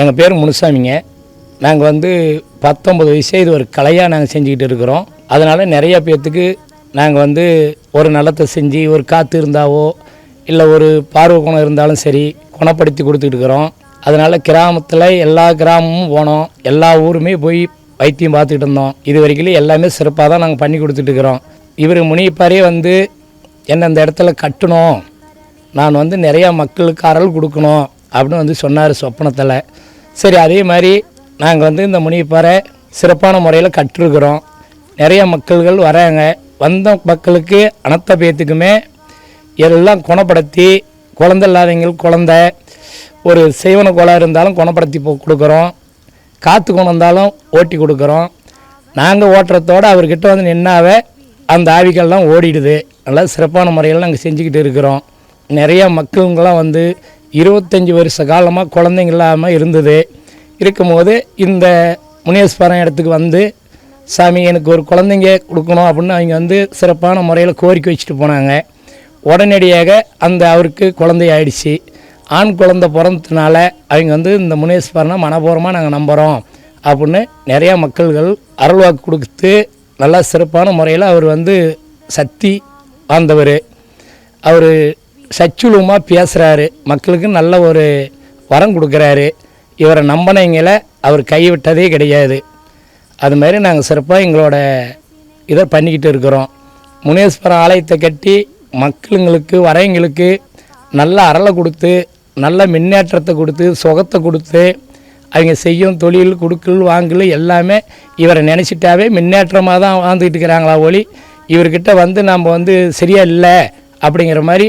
எங்கள் பேர் முனுசாமிங்க. நாங்கள் வந்து பத்தொம்பது வயசே இது ஒரு கலையாக நாங்கள் செஞ்சுக்கிட்டு இருக்கிறோம். அதனால் நிறைய பேர்த்துக்கு நாங்கள் வந்து ஒரு நலத்தை செஞ்சு ஒரு காற்று இருந்தாவோ இல்லை ஒரு பார்வை குணம் இருந்தாலும் சரி குணப்படுத்தி கொடுத்துட்டு இருக்கிறோம். அதனால் கிராமத்தில் எல்லா கிராமமும் போனோம். எல்லா ஊருமே போய் வைத்தியம் பார்த்துக்கிட்டு இருந்தோம். இது வரைக்கும் எல்லாமே சிறப்பாக தான் நாங்கள் பண்ணி கொடுத்துட்ருக்குறோம் இவர் முனியப்பாரே வந்து என்ன இந்த இடத்துல கட்டணும். நான் வந்து நிறையா மக்களுக்கு அருள் கொடுக்கணும் அப்படின்னு வந்து சொன்னார் சொப்பனத்தில். சரி அதே மாதிரி நாங்கள் வந்து இந்த முனிப்பாறை சிறப்பான முறையில் கற்றுருக்குறோம் நிறைய மக்கள்கள் வராங்க. வந்த மக்களுக்கு அனைத்த பேத்துக்குமே எல்லாம் குணப்படுத்தி குழந்த இல்லாதவங்களுக்கு குழந்த ஒரு செய்வன கோளாறு இருந்தாலும் குணப்படுத்தி போ- கொடுக்குறோம். காற்று குணம் வந்தாலும் ஓட்டி கொடுக்குறோம். நாங்கள் ஓட்டுறதோட அவர்கிட்ட வந்து நின்னாவே அந்த ஆவிகள்லாம் ஓடிடுது. நல்லா சிறப்பான முறையில் நாங்கள் செஞ்சுக்கிட்டு இருக்கிறோம். நிறையா மக்களுங்களாம் வந்து இருபத்தஞ்சி வருஷ காலமாக குழந்தைங்க இல்லாமல் இருந்தது. இருக்கும்போது இந்த முனேஸ்வரம் இடத்துக்கு வந்து சாமி எனக்கு ஒரு குழந்தைங்க கொடுக்கணும் அப்படின்னு அவங்க வந்து சிறப்பான முறையில் கோரிக்கை வச்சுட்டு போனாங்க. உடனடியாக அந்த அவருக்கு குழந்தை ஆயிடுச்சு. ஆண் குழந்தை பிறந்ததுனால அவங்க வந்து இந்த முனேஸ்வரனை மனப்பூர்வமாக நாங்கள் நம்புகிறோம் அப்படின்னு நிறையா மக்கள்கள் அருள்வாக்கு கொடுத்து நல்லா சிறப்பான முறையில் அவர் வந்து சக்தி ஆந்தவர் அவர் சச்சுலுமாக பேசுகிறாரு மக்களுக்கு நல்ல ஒரு வரம் கொடுக்குறாரு. இவரை நம்பினவங்கள அவர் கைவிட்டதே கிடையாது. அது மாதிரி நாங்கள் சிறப்பாக எங்களோட இதை பண்ணிக்கிட்டு இருக்கிறோம். முனேஸ்வரர் ஆலயத்தை கட்டி மக்களுங்களுக்கு வரவங்களுக்கு நல்ல அறலை கொடுத்து நல்ல முன்னேற்றத்தை கொடுத்து சுகத்தை கொடுத்து அவங்க செய்யும் தொழில் கொடுக்கல் வாங்கல் எல்லாமே இவரை நினச்சிட்டாவே முன்னேற்றமாக தான் வாழ்ந்துக்கிட்டு இருக்கிறாங்களா ஒளி. இவர்கிட்ட வந்து நம்ம வந்து சரியா இல்லை அப்படிங்கிற மாதிரி